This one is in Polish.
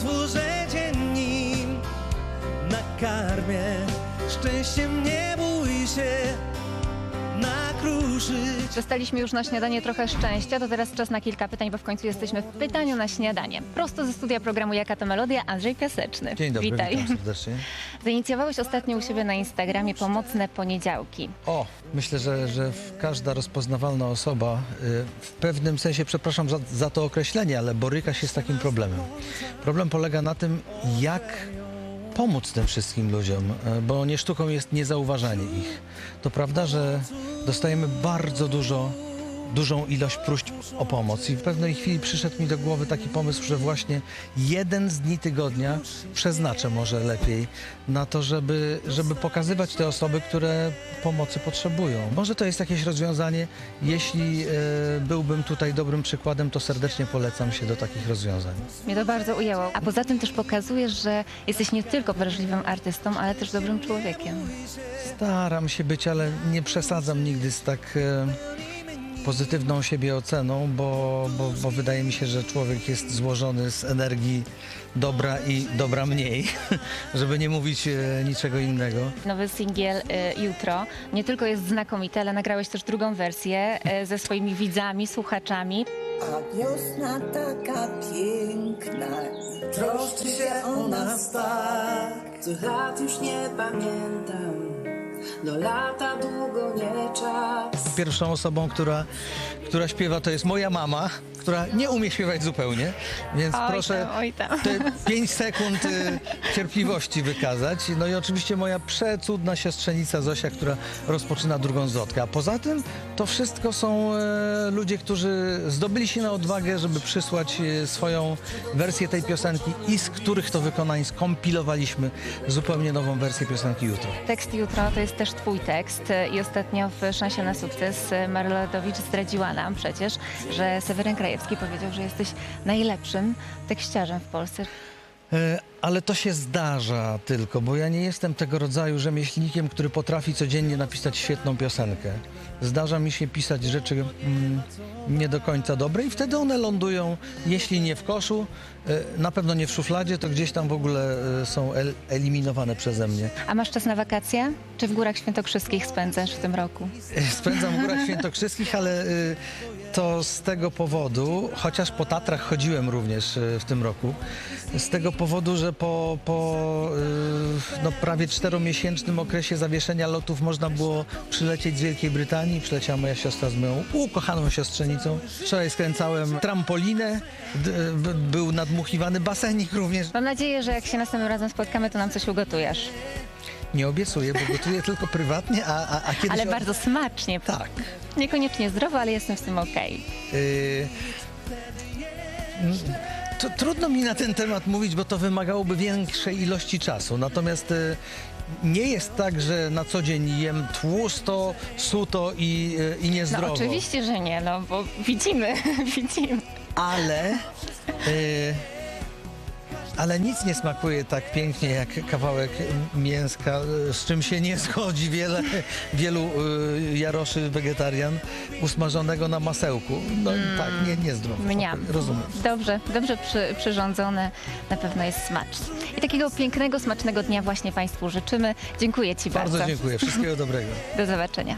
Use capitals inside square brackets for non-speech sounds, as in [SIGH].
służę dzień nim. Nakarmię szczęściem nie bój się nakruszyć Dostaliśmy już na śniadanie trochę szczęścia, to teraz czas na kilka pytań, bo w końcu jesteśmy w pytaniu na śniadanie. Prosto ze studia programu Jaka to Melodia, Andrzej Piaseczny. Dzień dobry, Witaj. witam serdecznie. [LAUGHS] Zainicjowałeś ostatnio u siebie na Instagramie pomocne poniedziałki. O, myślę, że, że każda rozpoznawalna osoba y, w pewnym sensie, przepraszam za, za to określenie, ale boryka się z takim problemem. Problem polega na tym, jak pomóc tym wszystkim ludziom, y, bo nie sztuką jest niezauważanie ich. To prawda, że dostajemy bardzo dużo dużą ilość próśb o pomoc i w pewnej chwili przyszedł mi do głowy taki pomysł, że właśnie jeden z dni tygodnia przeznaczę może lepiej na to, żeby, żeby pokazywać te osoby, które pomocy potrzebują. Może to jest jakieś rozwiązanie. Jeśli e, byłbym tutaj dobrym przykładem, to serdecznie polecam się do takich rozwiązań. Mnie to bardzo ujęło. A poza tym też pokazujesz, że jesteś nie tylko wrażliwym artystą, ale też dobrym człowiekiem. Staram się być, ale nie przesadzam nigdy z tak e, pozytywną siebie oceną, bo, bo, bo wydaje mi się, że człowiek jest złożony z energii dobra i dobra mniej, [LAUGHS] żeby nie mówić e, niczego innego. Nowy singiel y, Jutro nie tylko jest znakomity, ale nagrałeś też drugą wersję y, ze swoimi widzami, słuchaczami. A wiosna taka piękna troszczy się o nas tak. Co lat już nie pamiętam, do lata długo nie czas. Pierwszą osobą, która, która śpiewa, to jest moja mama, która nie umie śpiewać zupełnie, więc Oj proszę tam, oj tam. te 5 sekund y, cierpliwości wykazać. No i oczywiście moja przecudna siostrzenica Zosia, która rozpoczyna drugą zlotkę. A poza tym to wszystko są e, ludzie, którzy zdobyli się na odwagę, żeby przysłać e, swoją wersję tej piosenki i z których to wykonań skompilowaliśmy zupełnie nową wersję piosenki Jutro. Tekst Jutro to jest też twój tekst y, i ostatnio w Szansie na sukces Maryla Ledowicz zdradziła nam przecież, że Seweryn Krajewski powiedział, że jesteś najlepszym tekściarzem w Polsce. E, Ale to się zdarza tylko, bo ja nie jestem tego rodzaju rzemieślnikiem, który potrafi codziennie napisać świetną piosenkę. Zdarza mi się pisać rzeczy mm, nie do końca dobre i wtedy one lądują, jeśli nie w koszu, e, na pewno nie w szufladzie, to gdzieś tam w ogóle e, są el eliminowane przeze mnie. A masz czas na wakacje? Czy w Górach Świętokrzyskich spędzasz w tym roku? Spędzam w Górach Świętokrzyskich, ale to z tego powodu, chociaż po Tatrach chodziłem również y, w tym roku, z tego powodu, że po, po y, no, prawie czteromiesięcznym okresie zawieszenia lotów można było przylecieć z Wielkiej Brytanii. Przyleciała moja siostra z moją ukochaną siostrzenicą. Wczoraj skręcałem trampolinę, b- był nadmuchiwany basenik również. Mam nadzieję, że jak się następnym razem spotkamy, to nam coś ugotujesz. Nie obiecuję, bo gotuję tylko prywatnie, a, a, a kiedyś... Ale bardzo smacznie. Tak. Niekoniecznie zdrowo, ale jestem z tym okej. Yy, mm, to trudno mi na ten temat mówić, bo to wymagałoby większej ilości czasu. Natomiast y, nie jest tak, że na co dzień jem tłusto, suto i, y, i No niezdrowo. oczywiście, że nie, no bo widzimy, [LAUGHS] widzimy. Ale, y, ale nic nie smakuje tak pięknie jak kawałek mięska, z czym się nie zgodzi wiele, wielu y, jaroszy wegetarian, usmażonego na masełku. No tak, nie, niezdrowo. Mniam. Rozumiem. Dobrze, dobrze przy, przyrządzone, na pewno jest smaczne. I takiego pięknego, smacznego dnia właśnie Państwu życzymy. Dziękuję Ci bardzo. Bardzo dziękuję. Wszystkiego dobrego. Do zobaczenia.